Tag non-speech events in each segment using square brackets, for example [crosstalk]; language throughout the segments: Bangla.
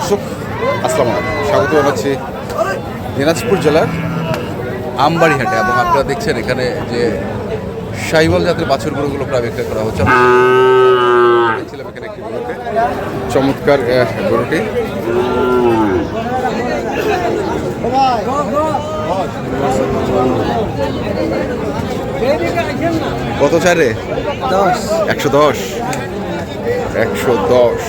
দর্শক আসসালামু আলাইকুম। স্বাগত জানাচ্ছি দিনাজপুর জেলার আমবাড়িহাটে। এবং আপনারা দেখছেন এখানে যে সাইবল জাতের বাছুর গরুগুলো প্রায় বিক্রয় করা হচ্ছে। দেখছিলাম এখানে একটি চমৎকার গরুটি। কত চারে দশ। একশো দশ। একশো দশ।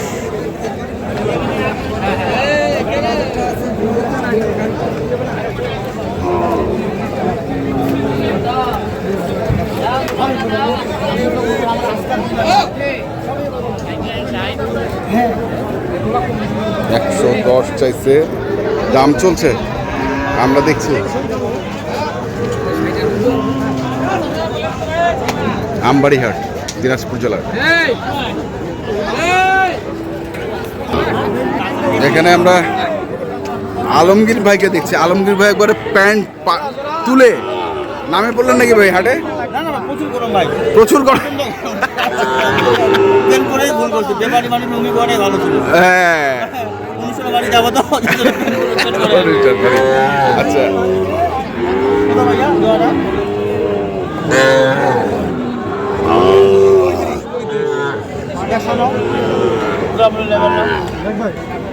একশো দশ চাইছে। দাম চলছে। আমরা দেখছি। আমবাড়িহাট, দিনাজপুর জেলার। এখানে আমরা আলমগীর ভাইকে দেখছি। আলমগীর ভাই একবারে প্যান্ট তুলে। নামে পড়লেন নাকি ভাই হাটে? প্রচুর গরম ভাই। প্রচুর গরম। প্রেম করেই ভুল করছে। বেমারি মানে নমি করে ভালো ছিল। হ্যাঁ। উনিশশো বাড়ি যাব তো। আচ্ছা।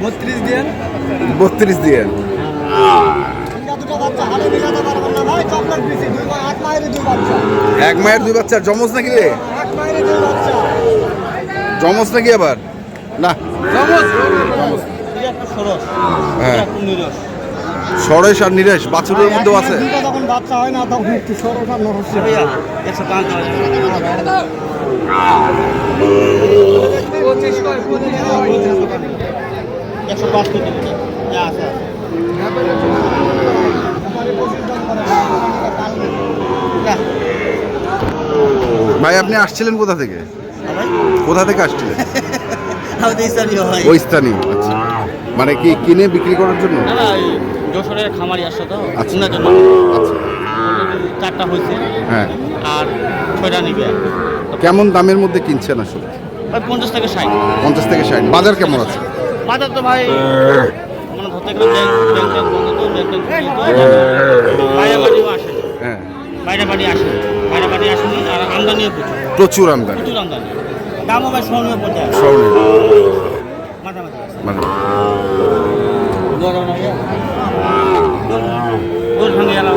বত্রিশ দিন। বত্রিশ দিয়ে এক মায়ের দুই বাচ্চা জমজ নাকি রে? জমজ নাকি আবার? না। সরস হ্যাঁ। সরেশ আর নিরেশ বাছুরের মধ্যেও আছে। যখন বাচ্চা হয় না তখন একটু সরস আর নরস। একশো পাঁচ একশো কেজি আছে আছে। যা। ভাই আপনি আসছিলেন কোথা থেকে? কোথা থেকে আসছিলেন? [laughs] হয় ওই স্থানীয় আচ্ছা। মানে কি কিনে বিক্রি করার জন্য? যশোরের খামারি আসছে তো আচ্ছা। ওনার জন্য। আচ্ছা। চারটা হয়েছে। হ্যাঁ। আর ছয়টা নিবে। কেমন দামের মধ্যে কিনছেন আসলে? পঞ্চাশ থেকে ষাট। পঞ্চাশ থেকে ষাট। বাজার কেমন আছে? বাজার তো ভাই মানে ধরতে গেলে ব্যাংক ব্যাংক বন্ধ তো ব্যাংক ট্যাঙ্ক বাইরে বাড়িও আসে। হ্যাঁ। বাইরে বাড়ি আসে। বাইরে বাড়ি আসেনি আর আমদানিও প্রচুর। প্রচুর আমদানি। প্রচুর আমদানি। দামও ভাই স্মরণীয় পর্যায়ে। স্বর্ণের মাঝামাঝি মানে। গরম না? গোল ভাঙে গেল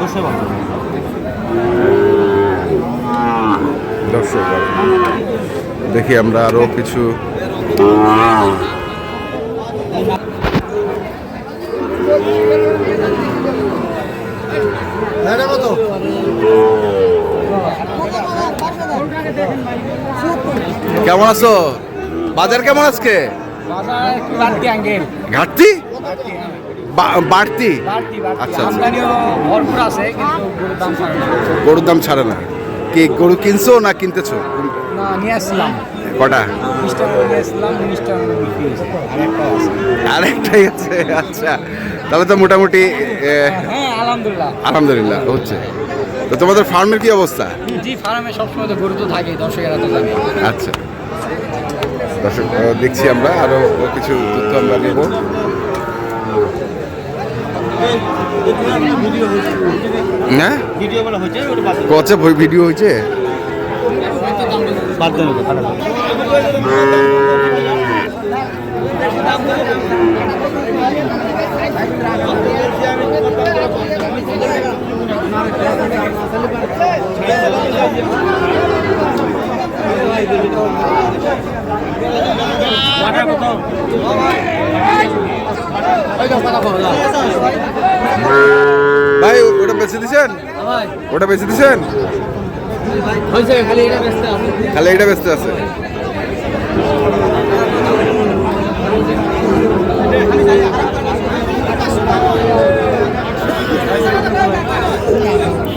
বসে বল দর্শক দেখি আমরা আরও কিছু কেমন আছো? বাজার কেমন আজকে? ঘাটতি? বাড়তি? আচ্ছা আচ্ছা। গরুর দাম ছাড়ে না। কি গরু কিনছো না কিনতেছো? কটা? আরেকটাই আছে আচ্ছা। তাহলে তো মোটামুটি হ্যাঁ আলহামদুলিল্লাহ। আলহামদুলিল্লাহ হচ্ছে। তো তোমাদের ফার্মের কি অবস্থা? জি ফার্মে সবসময় তো গরু তো থাকে দর্শকেরা তো জানে। আচ্ছা। দর্শক দেখছি আমরা আরও কিছু তথ্য আমরা নেব। হ্যাঁ ভিডিও হয়েছে। কচে ভিডিও বাদ ওটা, বাদ দেন। বাটা কত? ভাই ওটা বেঁচে দিছেন? ওটা বেঁচে দিছেন? খালি এটা ব্যস্ত আছে।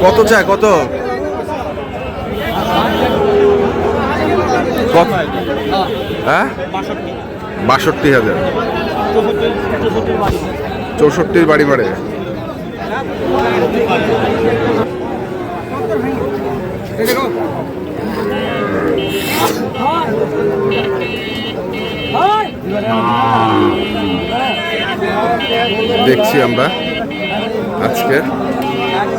কত চাই কত? হ্যাঁ? বাষট্টি হাজার। চৌষট্টির বাড়ি বাড়ে। দেখছি আমরা আজকে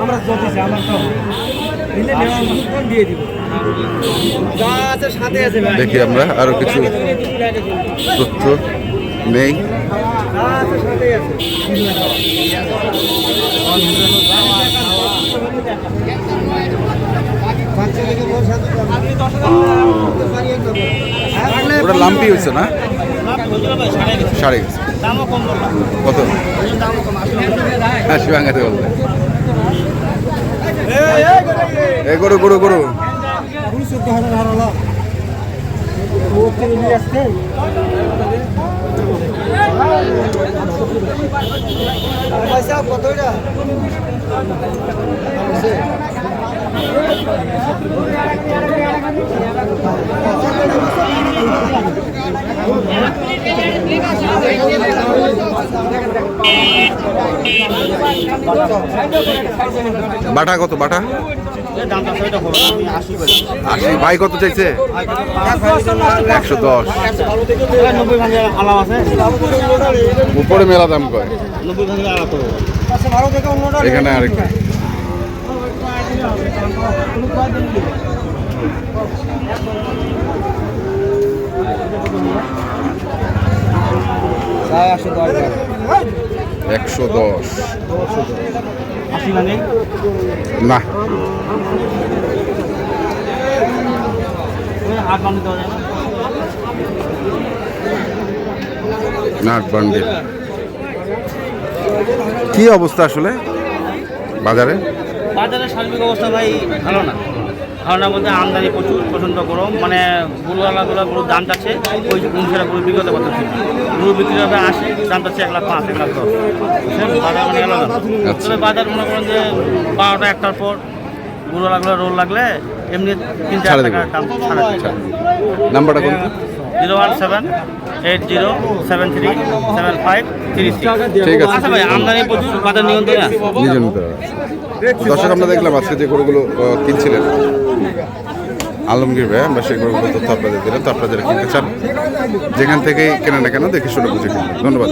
আমরা জ্যোতিষে আমার তো নিলে নেওয়া দিয়ে দিব? সাথে আছে দেখি আমরা আরও কিছু তথ্য নেই। সাথে আছে ওটা লাম্পি হয়েছে না? সাড়ে গেছে। কত? হ্যাঁ শিবাঙ্গাতে বললে এ করো করো করো পয়সা কত এটা? বাটা কত বাটা? আশি। ভাই কত চাইছে? একশো দশ। উপরে মেলা দাম কয়? এখানে আরেকটা। একশো দশ ভাঙে না। নাট বান্ডিল কি অবস্থা আসলে বাজারে? বাজারের সার্বিক অবস্থা ভাই ভালো না। ভালো না বলতে আমদানি প্রচুর প্রচণ্ড গরম মানে গরুওয়ালাগুলো গরুর দাম চাচ্ছে ওই অনুসারে গরু পারতেছে না। গরু বিক্রি হবে আশি দাম চাচ্ছে এক লাখ পাঁচ এক লাখ দশ। বাজার মানে না আচ্ছা। তবে বাজার মনে করেন যে বারোটা একটার পর গরুওয়ালাগুলো রোল লাগলে এমনি তিন চার টাকা দাম আচ্ছা। নাম্বারটা zero one seven eight zero seven three seven five three ঠিক আছে। আচ্ছা ভাই আমদানি প্রচুর বাজার নিয়ন্ত্রণে আছে। দর্শক আমরা দেখলাম আজকে যে গরুগুলো কিনছিলেন। আলমগীর ভাই আমরা সেই গরুগুলো তথ্য আপনাদের দিলাম। তো আপনারা যারা কিনতে চান যেখান থেকেই কেনা না কেন দেখে শুনে বুঝে কিনবেন। ধন্যবাদ।